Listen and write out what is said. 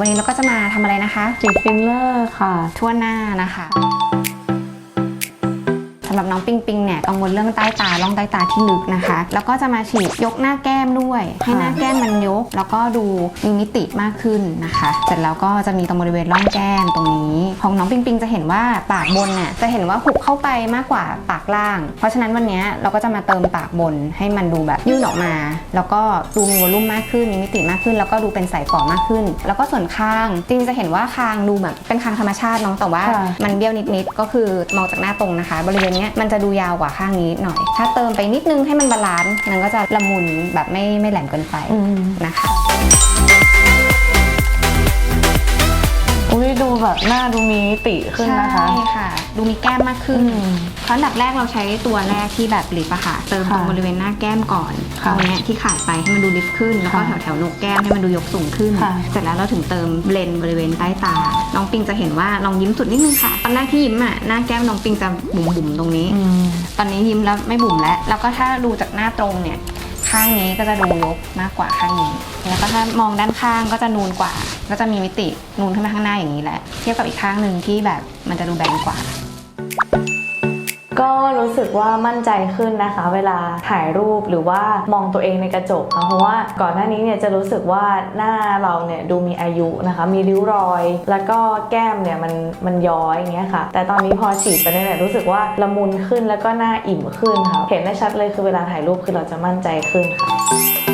วันนี้เราก็จะมาทำอะไรนะคะฉีดฟิลเลอร์ค่ะ ทั่วหน้านะคะ สำหรับน้องปิงปิงเนี่ยกังวลเรื่องใต้ตาล่องใต้ตาที่ลึกนะคะ แล้วก็จะมาฉีดยกหน้าแก้มด้วย ให้หน้าแก้มมันยก แล้วก็ดูมีมิติมากขึ้นนะคะ เสร็จแล้วก็จะมีตรงบริเวณร่องแก้มตรงนี้ ของน้องปิงปิงจะเห็นว่าปากบนเนี่ยจะเห็นว่าหุบเข้าไปมากกว่าปากล่าง เพราะฉะนั้นวันนี้เราก็จะมาเติมปากบนให้มันดูแบบยื่นออกมา แล้วก็ดูมีวอลลุ่มมากขึ้นมีมิติมากขึ้น แล้วก็ดูเป็นใสฝ่อมากขึ้น แล้วก็ส่วนคางจริงๆจะเห็นว่าคางดูแบบเป็นคางธรรมชาติเน้องแต่ว่าค่ะมันเบี้ยวนิดๆก็คือมองจากหน้าตรงนะคะ บริเวณเนี้ยมันจะดูยาวกว่าข้างนี้หน่อย ถ้าเติมไปนิดนึงให้มันบาลานซ์มันก็จะละมุนแบบไม่ไม่แหลมเกินไปอืมนะคะอุ้ยดูแบบหน้าดูมีมิติขึ้นนะคะ ใช่ค่ะ ดูมีแก้มมากขึ้นอืมเพราะอันดับแรกเราใช้ตัวแรกที่แบบลิปอะค่ะเติมตรงค่ะบริเวณหน้าแก้มก่อนตค่ะรงเนี้ยที่ขาดไปให้มันดูลิฟต์ขึ้น แล้วก็แถค่ะวแถวๆโหนกแก้มให้มันดูยกสูงขึ้นค่ะเสร็จแล้วเราถึงเติมเบลนบริเวณใต้ตา น้องปิงจะเห็นว่าลองยิ้มสุดนิดนึงค่ะ ตอนแรกที่ยิ้มอะหน้าแก้มน้องปิงจะบุ๋มๆตรงนี้อืมตอนนี้ยิ้มแล้วไม่บุ๋มแล้ว แล้วก็ถ้าดูจากหน้าตรงเนี่ยข้างนี้ก็จะดูยกมากกว่าข้างนี้ แล้วก็ถ้ามองด้านข้างก็จะนูนกว่า ก็จะมีมิตินูนขึ้นมาข้างหน้าอย่างนี้แหละ เทียบกับอีกข้างหนึ่งที่แบบมันจะดูแบนกว่า ก็รู้สึกว่ามั่นใจขึ้นนะคะ เวลาถ่ายรูปหรือว่ามองตัวเองในกระจกนะเพราะว่าก่อนหน้านี้เนี่ยจะรู้สึกว่าหน้าเราเนี่ยดูมีอายุนะคะ มีริ้วรอย แล้วก็แก้มเนี่ยมันมันย้อยอย่างเงี้ยค่ะ แต่ตอนนี้พอฉีดไปเนี่ยรู้สึกว่าละมุนขึ้นแล้วก็หน้าอิ่มขึ้นค่ะเห็นได้ชัดเลยคือเวลาถ่ายรูปคือเราจะมั่นใจขึ้นค่ะ